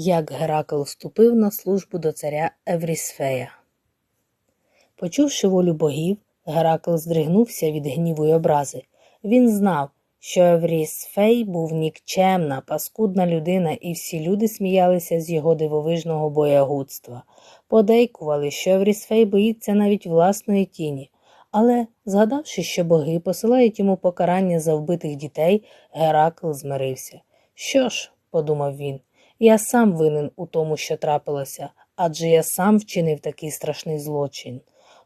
як Геракл вступив на службу до царя Еврісфея. Почувши волю богів, Геракл здригнувся від гніву й образи. Він знав, що Еврісфей був нікчемна, паскудна людина, і всі люди сміялися з його дивовижного боягудства. Подейкували, що Еврісфей боїться навіть власної тіні. Але, згадавши, що боги посилають йому покарання за вбитих дітей, Геракл змирився. Що ж, подумав він, я сам винен у тому, що трапилося, адже я сам вчинив такий страшний злочин.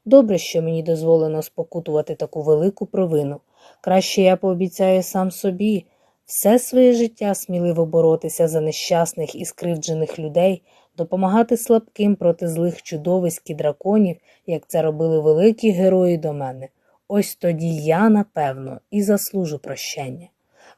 Добре, що мені дозволено спокутувати таку велику провину. Краще я пообіцяю сам собі все своє життя сміливо боротися за нещасних і скривджених людей, допомагати слабким проти злих чудовиськ і драконів, як це робили великі герої до мене. Ось тоді я, напевно, і заслужу прощення.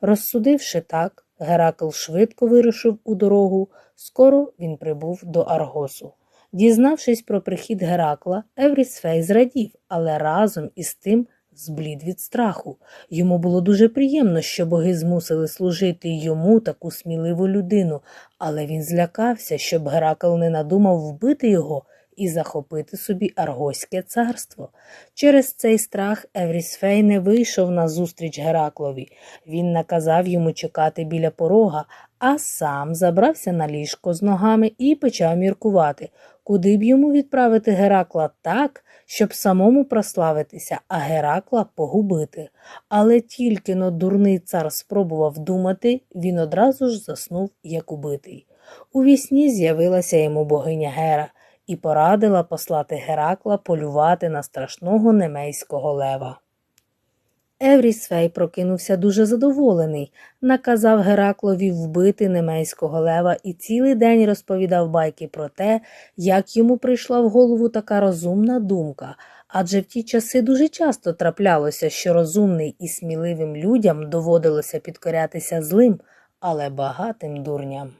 Розсудивши так, Геракл швидко вирушив у дорогу, скоро він прибув до Аргосу. Дізнавшись про прихід Геракла, Еврісфей зрадів, але разом із тим зблід від страху. Йому було дуже приємно, що боги змусили служити йому таку сміливу людину, але він злякався, щоб Геракл не надумав вбити його і захопити собі Аргоське царство. Через цей страх Еврісфей не вийшов на зустріч Гераклові. Він наказав йому чекати біля порога, а сам забрався на ліжко з ногами і почав міркувати, куди б йому відправити Геракла так, щоб самому прославитися, а Геракла погубити. Але тільки но дурний цар спробував думати, він одразу ж заснув як убитий. У вісні з'явилася йому богиня Гера і порадила послати Геракла полювати на страшного немейського лева. Еврісфей прокинувся дуже задоволений, наказав Гераклові вбити немейського лева і цілий день розповідав байки про те, як йому прийшла в голову така розумна думка, адже в ті часи дуже часто траплялося, що розумний і сміливим людям доводилося підкорятися злим, але багатим дурням.